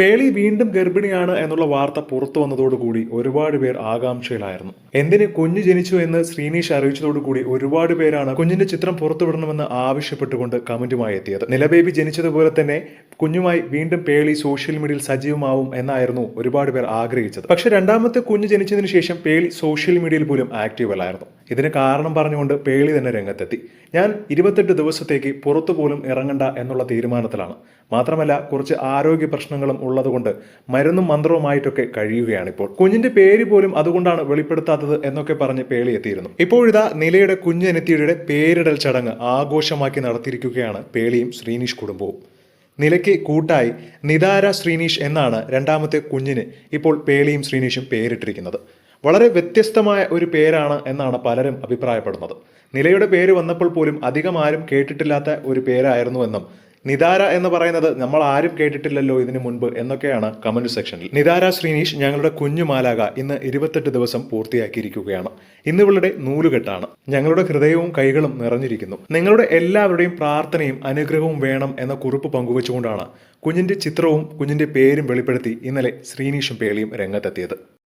പേളി വീണ്ടും ഗർഭിണിയാണ് എന്നുള്ള വാർത്ത പുറത്തു വന്നതോടുകൂടി ഒരുപാട് പേർ ആകാംക്ഷയിലായിരുന്നു. എന്തിന് കുഞ്ഞ് ജനിച്ചു എന്ന് ശ്രീനീഷ് അറിയിച്ചതോടുകൂടി ഒരുപാട് പേരാണ് കുഞ്ഞിന്റെ ചിത്രം പുറത്തുവിടണമെന്ന് ആവശ്യപ്പെട്ടുകൊണ്ട് കമന്റുമായി എത്തിയത്. നിലബേബി ജനിച്ചതുപോലെ തന്നെ കുഞ്ഞുമായി വീണ്ടും പേളി സോഷ്യൽ മീഡിയയിൽ സജീവമാവും എന്നായിരുന്നു ഒരുപാട് പേർ ആഗ്രഹിച്ചത്. പക്ഷെ രണ്ടാമത്തെ കുഞ്ഞു ജനിച്ചതിന് ശേഷം പേളി സോഷ്യൽ മീഡിയയിൽ പോലും ആക്റ്റീവ് അല്ലായിരുന്നു ഇതിന് കാരണം പറഞ്ഞുകൊണ്ട് പേളി തന്നെ രംഗത്തെത്തി. ഞാൻ ഇരുപത്തെട്ട് ദിവസത്തേക്ക് പുറത്തു പോലും ഇറങ്ങണ്ട എന്നുള്ള തീരുമാനത്തിലാണ്. മാത്രമല്ല കുറച്ച് ആരോഗ്യ പ്രശ്നങ്ങളും ഉള്ളതുകൊണ്ട് മരുന്നും മന്ത്രവുമായിട്ടൊക്കെ കഴിയുകയാണിപ്പോൾ. കുഞ്ഞിന്റെ പേര് പോലും അതുകൊണ്ടാണ് വെളിപ്പെടുത്താത്തത് എന്നൊക്കെ പറഞ്ഞ് പേളി എത്തിയിരുന്നു. ഇപ്പോഴിതാ നിലയുടെ കുഞ്ഞനെത്തിയുടെ പേരിടൽ ചടങ്ങ് ആഘോഷമാക്കി നടത്തിയിരിക്കുകയാണ് പേളിയും ശ്രീനീഷ് കുടുംബവും. നിലയ്ക്ക് കൂട്ടായി നിതാര ശ്രീനീഷ് എന്നാണ് രണ്ടാമത്തെ കുഞ്ഞിന് ഇപ്പോൾ പേളിയും ശ്രീനീഷും പേരിട്ടിരിക്കുന്നത്. വളരെ വ്യത്യസ്തമായ ഒരു പേരാണ് എന്നാണ് പലരും അഭിപ്രായപ്പെടുന്നത്. നിലയുടെ പേര് വന്നപ്പോൾ പോലും അധികം ആരും കേട്ടിട്ടില്ലാത്ത ഒരു പേരായിരുന്നു എന്നും നിതാര എന്ന് പറയുന്നത് നമ്മൾ ആരും കേട്ടിട്ടില്ലല്ലോ ഇതിനു മുൻപ് എന്നൊക്കെയാണ് കമന്റ് സെക്ഷനിൽ നിതാര ശ്രീനീഷ് ഞങ്ങളുടെ കുഞ്ഞു മാലാക ഇന്ന് ഇരുപത്തെട്ട് ദിവസം പൂർത്തിയാക്കിയിരിക്കുകയാണ്. ഇന്ന് ഇവളുടെ നൂലുകെട്ടാണ്. ഞങ്ങളുടെ ഹൃദയവും കൈകളും നിറഞ്ഞിരിക്കുന്നു. നിങ്ങളുടെ എല്ലാവരുടെയും പ്രാർത്ഥനയും അനുഗ്രഹവും വേണം എന്ന കുറിപ്പ് പങ്കുവച്ചുകൊണ്ടാണ് കുഞ്ഞിന്റെ ചിത്രവും കുഞ്ഞിന്റെ പേരും വെളിപ്പെടുത്തി ഇന്നലെ ശ്രീനീഷും പേളിയും രംഗത്തെത്തിയത്.